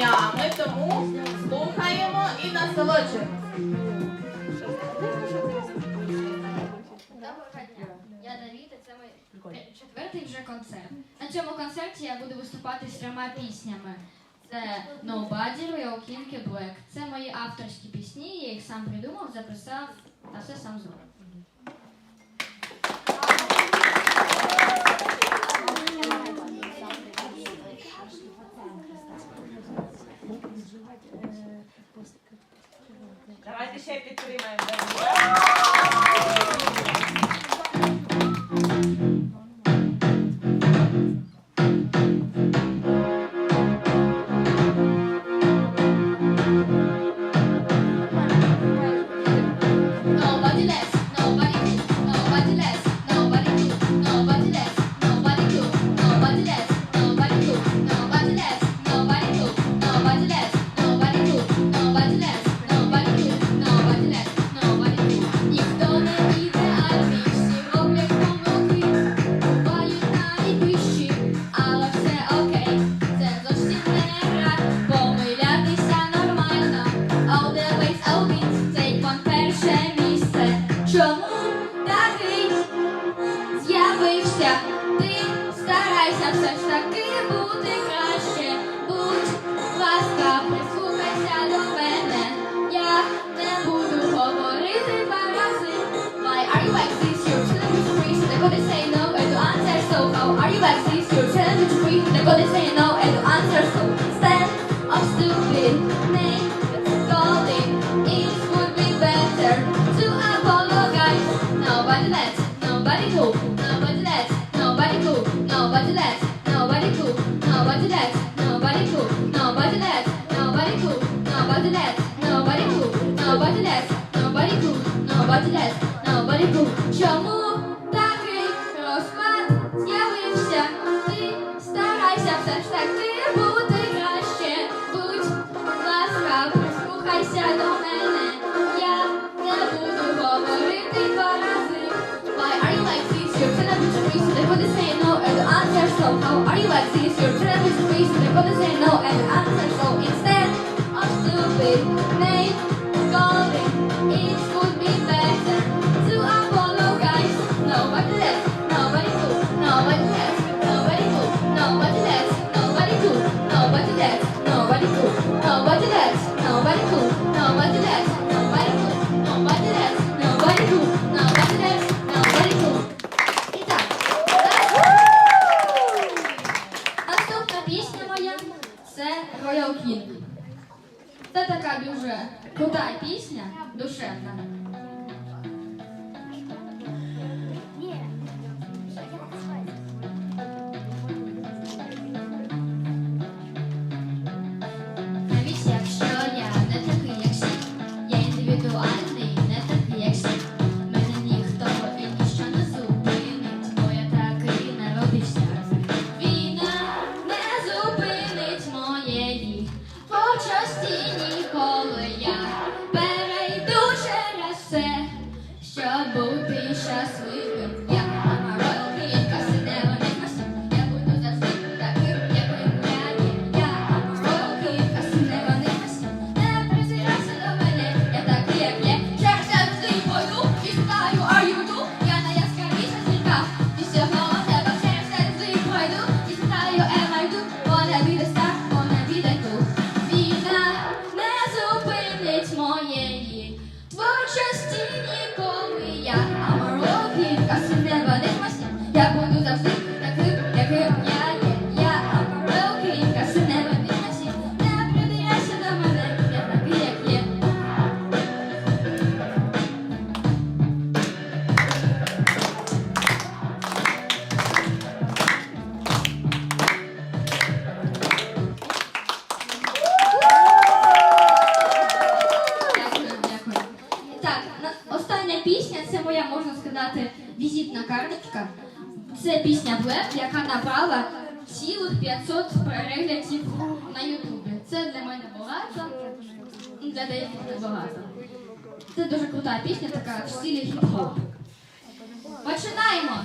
піснями, тому слухаємо і насолоджуємося. Доброго дня. Я Давід, і це мій четвертий вже концерт. На цьому концерті я буду виступати з трьома піснями. Це Nobody, Real King Black. Це мої авторські пісні, я їх сам придумав, записав та все сам зробив. time. Такий з'явився? Ти старайся все ж таки бути краще. Будь ласка, прислухайся до мене. Я не буду говорити два say nobody cool, nobody let, nobody cool, nobody let, nobody cool. Чому такий розклад з'явився? Ти старайся все ж таки бути краще. Будь ласка, прислухайся до мене. Я не буду говорити два рази. Why are you like this? You're me to freeze, so they're gonna say no and answer so. How are you like this? You're me to freeze, so they're gonna say no and answer пісня моя це Royal King. Це така дуже крута пісня, душевна. Остання пісня це моя, можна сказати, візитна карточка. Це пісня Black, яка набрала цілих 500 переглядів на Ютубі. Це для мене багато, для деяких не багато. Це дуже крута пісня, така в стилі хіп-хоп. Починаємо!